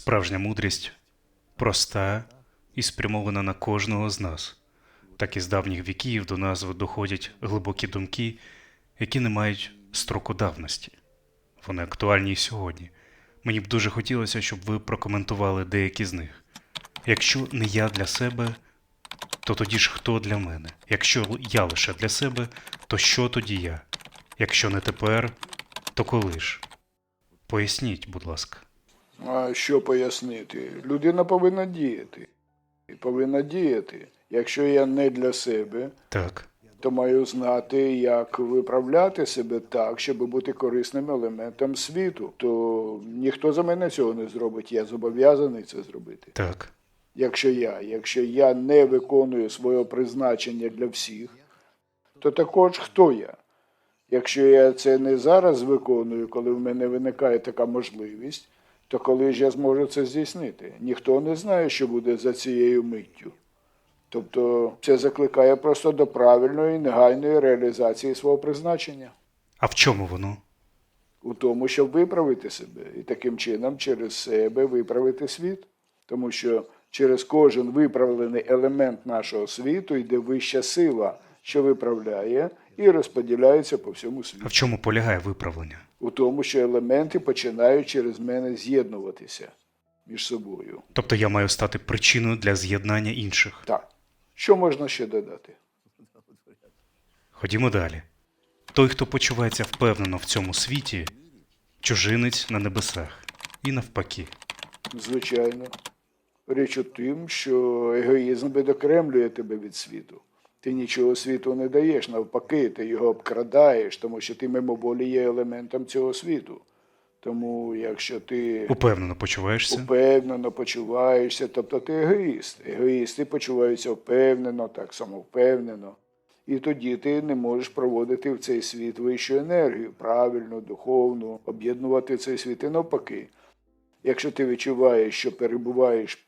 Справжня мудрість проста і спрямована на кожного з нас. Так і з давніх віків до нас доходять глибокі думки, які не мають строку давності. Вони актуальні і сьогодні. Мені б дуже хотілося, щоб ви прокоментували деякі з них. Якщо не я для себе, то тоді ж хто для мене? Якщо я лише для себе, то що тоді я? Якщо не тепер, то коли ж? Поясніть, будь ласка. А що пояснити? Людина повинна діяти. І повинна діяти. Якщо я не для себе, Так, то маю знати, як виправляти себе так, щоб бути корисним елементом світу. То ніхто за мене цього не зробить. Я зобов'язаний це зробити. так. Якщо я, якщо я не виконую своє призначення для всіх, то також хто я? Якщо я це не зараз виконую, коли в мене виникає така можливість, то коли ж я зможу це здійснити? Ніхто не знає, що буде за цією миттю. Тобто це закликає просто до правильної негайної реалізації свого призначення А в чому воно? у тому, щоб виправити себе і таким чином через себе виправити світ. Тому що через кожен виправлений елемент нашого світу йде вища сила, що виправляє і розподіляється по всьому світу. А в чому полягає виправлення? У тому, що елементи починають через мене з'єднуватися між собою. Тобто я маю стати причиною для з'єднання інших. Так. Що можна ще додати? Ходімо далі. Той, хто почувається впевнено в цьому світі, чужинець на небесах. І навпаки. Звичайно. Річ у тим, що егоїзм відокремлює тебе від світу. Ти нічого світу не даєш, навпаки, ти його обкрадаєш, тому що ти мимоволі є елементом цього світу. Тому якщо ти Упевнено почуваєшся? упевнено почуваєшся, тобто ти егоїст. Егоїсти почуваються впевнено, так само впевнено. І тоді ти не можеш проводити в цей світ вищу енергію, правильну, духовну, об'єднувати цей світ і навпаки. Якщо ти відчуваєш, що перебуваєш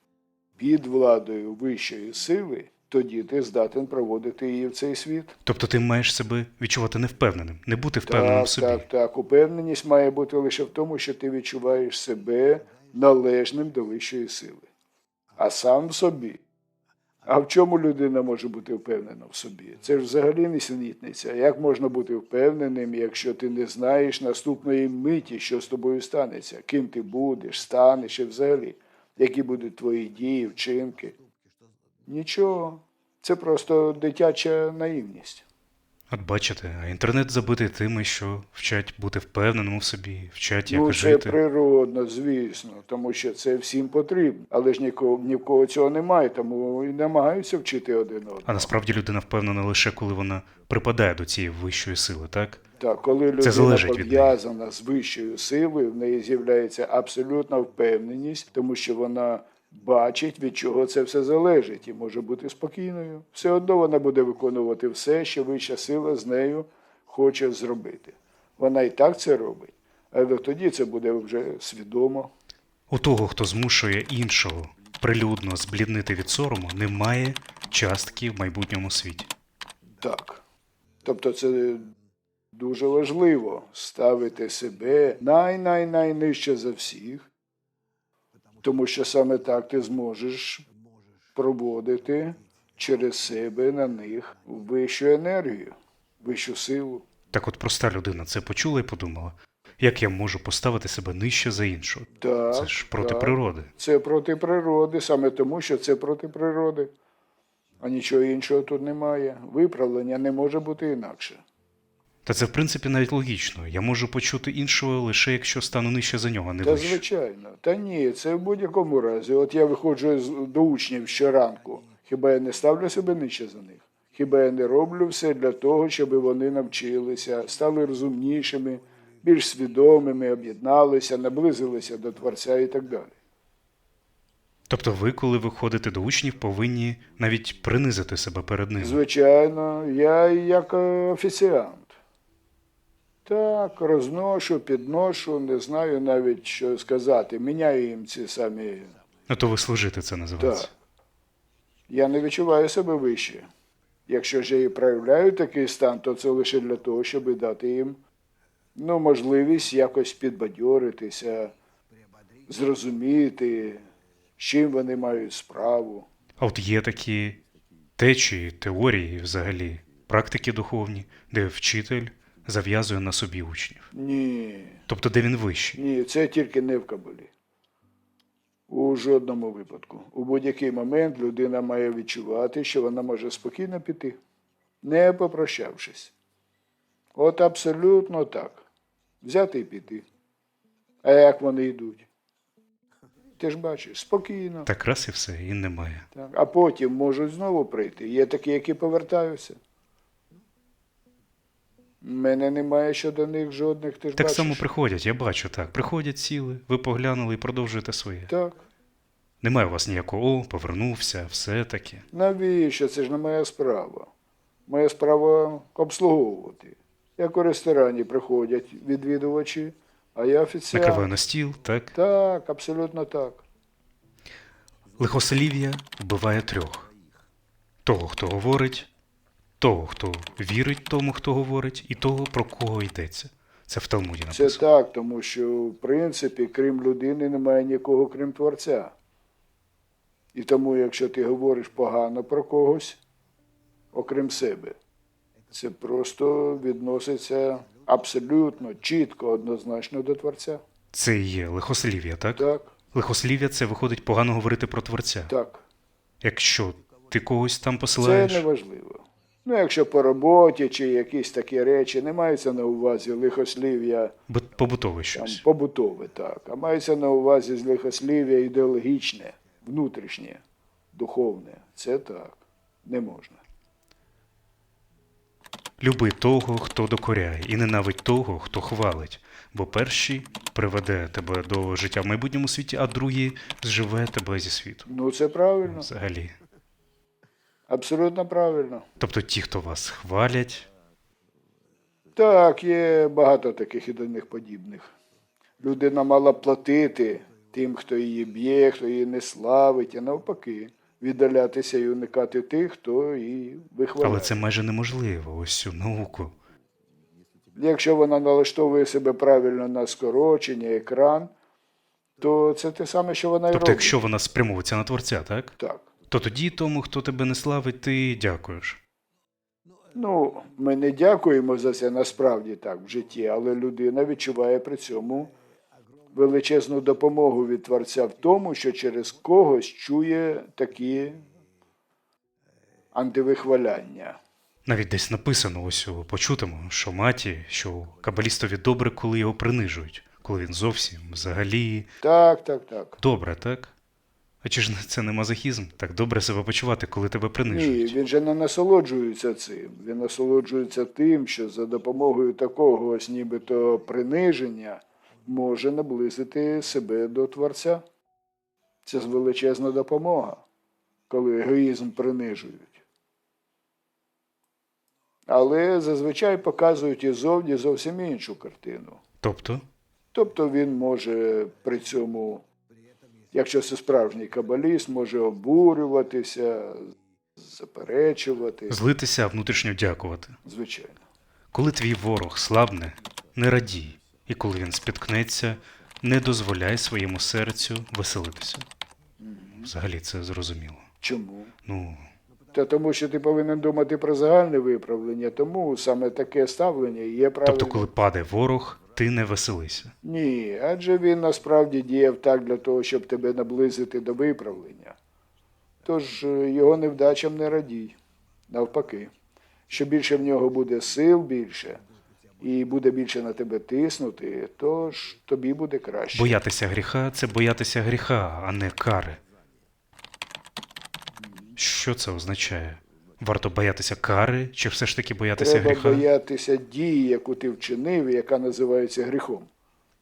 під владою вищої сили, тоді ти здатен проводити її в цей світ. Тобто ти маєш себе відчувати невпевненим, не бути впевненим Так, в собі. так, так. Упевненість має бути лише в тому, що ти відчуваєш себе належним до вищої сили, а сам в собі. А в чому людина може бути впевнена в собі? Це ж взагалі несенітниця. Як можна бути впевненим, якщо ти не знаєш наступної миті, що з тобою станеться, ким ти будеш, станеш і взагалі, які будуть твої дії, вчинки? Нічого. Це просто дитяча наївність. От бачите, а інтернет забитий тими, що вчать бути впевненим у собі, вчать як ну, це природно, звісно, тому що це всім потрібно. Але ж нікого, ні в кого цього немає, тому і намагаються вчити один одного. А насправді людина впевнена лише коли вона припадає до цієї вищої сили, так? Так, коли людина пов'язана з вищою силою, в неї з'являється абсолютна впевненість, тому що вона бачить, від чого це все залежить, і може бути спокійною. Все одно вона буде виконувати все, що вища сила з нею хоче зробити. Вона і так це робить, але тоді це буде вже свідомо. У того, хто змушує іншого прилюдно збліднити від сорому, немає частки в майбутньому світі. Так. Тобто це дуже важливо ставити себе най-най-найнижче за всіх, тому що саме так ти зможеш проводити через себе на них вищу енергію, вищу силу. Так от проста людина це почула і подумала, як я можу поставити себе нижче за іншого? Так, Це ж проти так. природи. Це проти природи, саме тому, що це проти природи. А нічого іншого тут немає. Виправлення не може бути інакше. Та це в принципі навіть логічно. Я можу почути іншого лише якщо стану нижче за нього, не Та вище. звичайно. Та ні, це в будь-якому разі. От я виходжу до учнів щоранку. Хіба я не ставлю себе нижче за них? Хіба я не роблю все для того, щоб вони навчилися, стали розумнішими, більш свідомими, об'єдналися, наблизилися до Творця і так далі. Тобто ви, коли виходите до учнів, повинні навіть принизити себе перед ними. Звичайно, я як е, офіціант. Так, розношу, підношу, не знаю навіть що сказати. Міняю їм ці самі Ну то ви служити це називається. Так. Я не відчуваю себе вище. Якщо ж я і проявляю такий стан, то це лише для того, щоб дати їм ну, можливість якось підбадьоритися, зрозуміти, з чим вони мають справу. А от є такі течії, теорії взагалі, практики духовні, де вчитель зав'язує на собі учнів. Ні, Тобто, де він вищий. ні, це тільки не в Кабалі. У жодному випадку. У будь-який момент людина має відчувати, що вона може спокійно піти, не попрощавшись. От абсолютно так. Взяти і піти. А як вони йдуть? Ти ж бачиш, спокійно. Так раз і все, і немає. Так. А потім можуть знову прийти. Є такі, які повертаються. Мене немає щодо них жодних, ти ж Так бачиш. само приходять, я бачу, так. Приходять, сіли, ви поглянули і продовжуєте своє. Так. Немає у вас ніякого о, повернувся, все таке. Навіщо? Це ж не моя справа. Моя справа обслуговувати. Як у ресторані приходять відвідувачі, а я офіціант. Накриваю на стіл, так. Так, абсолютно так. Лихослів'я вбиває трьох: того, хто говорить, того, хто вірить тому, хто говорить, і того, про кого йдеться. Це в Талмуді Це так, тому що, в принципі, крім людини, немає нікого, крім Творця. І тому, якщо ти говориш погано про когось, окрім себе, це просто відноситься абсолютно чітко, однозначно до Творця. Це і є лихослів'я, так? Так, Лихослів'я це виходить погано говорити про Творця. так. Якщо ти когось там Це посилаєш, не важливо. Ну, якщо по роботі чи якісь такі речі, не мається на увазі лихослів'я побутове там, побутове, так, а мається на увазі з лихослів'я ідеологічне, внутрішнє, духовне. Це так, не можна. Люби того, хто докоряє, і ненавидь того, хто хвалить. Бо перший приведе тебе до життя в майбутньому світі, а другий зживе тебе зі світу. Ну, це правильно, Взагалі. Абсолютно правильно. Тобто ті, хто вас хвалять, Так, є багато таких і до них подібних. Людина мала платити тим, хто її б'є, хто її не славить, а навпаки, віддалятися і уникати тих, хто її вихваляє. але це майже неможливо, ось цю науку. Якщо вона налаштовує себе правильно на скорочення, екран, то це те саме, що вона і Тобто, робить. якщо вона спрямовується на творця, так? Так. То тоді тому, хто тебе не славить, ти дякуєш. Ну, ми не дякуємо за це насправді так в житті, але людина відчуває при цьому величезну допомогу від Творця в тому, що через когось чує такі антивихваляння. Навіть десь написано ось у почутому, що маті, що кабалістові добре, коли його принижують, коли він зовсім взагалі Так, так, так. добре, так? А чи ж це не мазохізм? Так добре себе почувати, коли тебе Ні, принижують. він же не насолоджується цим. Він насолоджується тим, що за допомогою такого ось нібито приниження може наблизити себе до Творця. Це ж величезна допомога, коли егоїзм принижують. Але зазвичай показують і зовні зовсім іншу картину. Тобто, Тобто він може при цьому, якщо це справжній кабаліст, може обурюватися, заперечувати. злитися, а внутрішньо дякувати. Звичайно. Коли твій ворог слабне, не радій, і коли він спіткнеться, не дозволяй своєму серцю веселитися. Взагалі це зрозуміло. Чому? Ну, Та тому, що ти повинен думати про загальне виправлення, тому саме таке ставлення є правильним. тобто, коли паде ворог, ти не веселися. Ні, адже він насправді діяв так для того, щоб тебе наблизити до виправлення. Тож е, його невдачам не радій. Навпаки, що більше в нього буде сил більше і буде більше на тебе тиснути, тож тобі буде краще. Боятися гріха це боятися гріха, а не кари. Що це означає? Варто боятися кари, чи все ж таки боятися Треба гріха? боятися дії, яку ти вчинив, яка називається гріхом,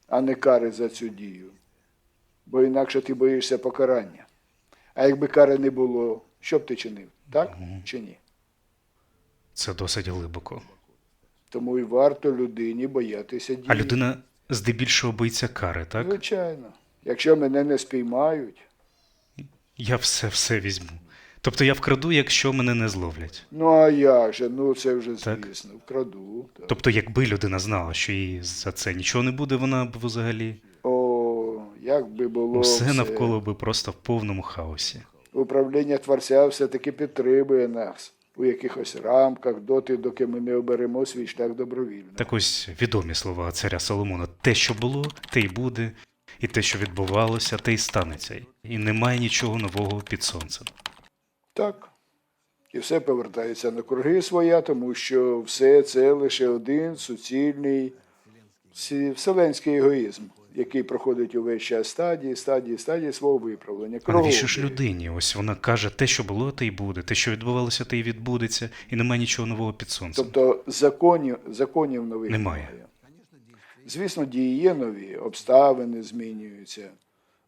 а не кари за цю дію. Бо інакше ти боїшся покарання. А якби кари не було, що б ти чинив? Так чи ні? Це досить глибоко. Тому і варто людині боятися дії. А людина здебільшого боїться кари, так? Звичайно. Якщо мене не спіймають, Я все все візьму. Тобто я вкраду, якщо мене не зловлять. ну а як же? Ну це вже Так. звісно, вкраду. Так. Тобто, якби людина знала, що їй за це нічого не буде, вона б взагалі. О, як би було Усе все. навколо би просто в повному хаосі. управління Творця все-таки підтримує нас у якихось рамках доти, доки ми не оберемо свій шлях добровільно. Так ось відомі слова царя Соломона: те, що було, те й буде, і те, що відбувалося, те й станеться. І немає нічого нового під сонцем. Так. І все повертається на круги своя, тому що все це лише один суцільний вселенський егоїзм, який проходить увесь час стадії, стадії, стадії свого виправлення. А навіщо ж людині? Ось вона каже, те, що було, те й буде, те, що відбувалося, те й відбудеться, і немає нічого нового під сонцем. Тобто законів, законів нових Немає. немає. Звісно, дії є нові, обставини змінюються,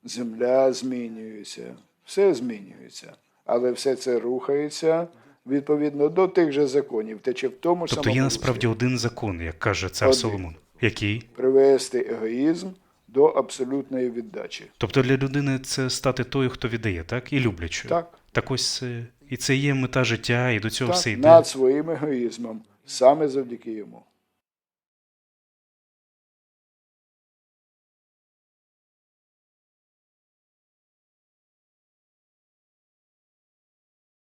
земля змінюється, все змінюється. Але все це рухається відповідно до тих же законів, тече в тому Тобто є насправді один закон, як каже цар Один. Соломон. Який? привести егоїзм до абсолютної віддачі. Тобто для людини це стати тою, хто віддає, так? І люблячою. Так, Так ось і це є мета життя, і до цього все йде. над своїм егоїзмом, саме завдяки йому.